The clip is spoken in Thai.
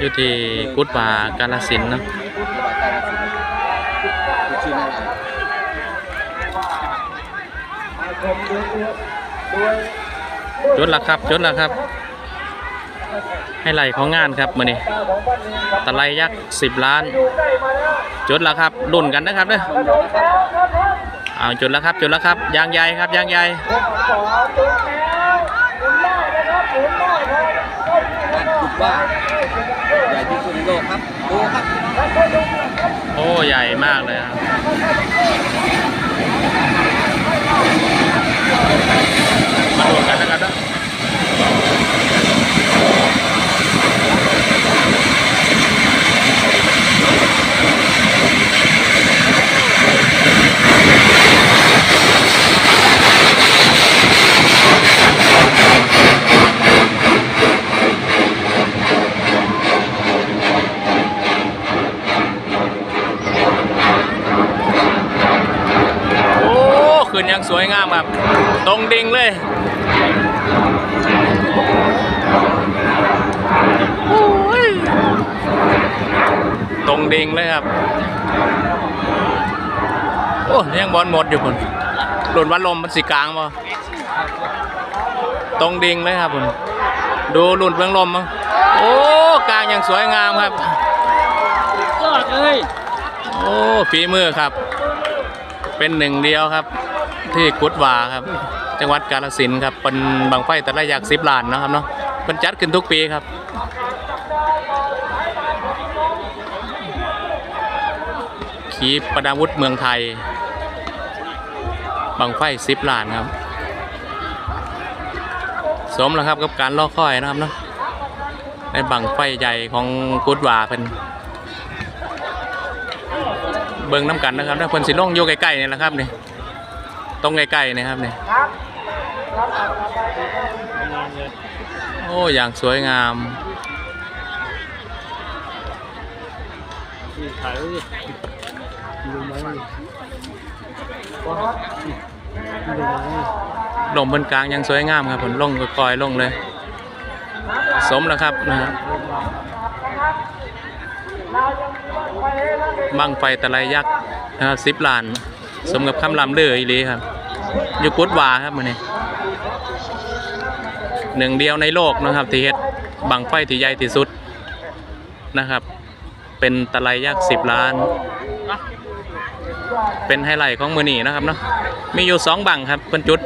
อยู่ที่กุดป่ากาลสินนะจุดละครับจุดละครับ ให้ไหลของงานครับมือนี้ตะไลยักษ์สิบล้าน จุดละครับรุ่นกันนะครับเด้อเอาจุดละครับ จุดละครับยางใหญ่ครับยางใหญ่ จุด ว่าใหญ่ที่สุดในโลกครับดูครับ โอ้ ใหญ่มากเลยครับมาดูกันนะครับเด้อโอ้ขึ้ นอยังสวยงามครับ ตรงดิ่งเลยโอ้ยตรงดิ่งเลยครับ โอ้ยังบอลหมดอยู่คนหล่นวันลมมันสีกลางบ่ตรงดิ่งเลยครับผมดูหลุดเบื้องลมมั้งโอ้กลางอย่างสวยงามครับยอดเลยโอ้ฝีมือครับ เป็นหนึ่งเดียวครับ ที่กุดวาครับ จังหวัดกาฬสินธุ์ครับเป็นบางไฟแต่ละอยากสิบล้านนะครับเนาะเป็นจัดขึ้นทุกปีครับขีปนาวุธเมืองไทย บางไฟสิบล้านครับ สมแล้วครับกับการล่อค่อยนะครับเนาะในบังไฟใหญ่ของกุดวาเป็นเบิ่งน้ำกันนะครับถ้าเพิ่นสิลงอยู่ใกล้ๆนี่แหละครับนี่ ตรงใกล้ๆนี่ครับนี่โอ้อย่างสวยงามถ่ายรูปดูไหมลมบนกลางยังสวยงามครับผมลงก็คอยลงเลย สมแล้วครับนะฮะบังไฟตะไลยักษ์นะครับสิบล้าน สมกับคำลำเลืออีเลีครับ อยู่กุดวาครับมันนี่หนึ่งเดียวในโลกนะครับที่เฮ็ดบังไฟที่ใหญ่ที่สุดนะครับ เป็นตะไลยักษ์สิบล้าน เป็นไฮไลท์ของมือนีนะครับเนาะมีอยู่สองบังครับเป็นจุด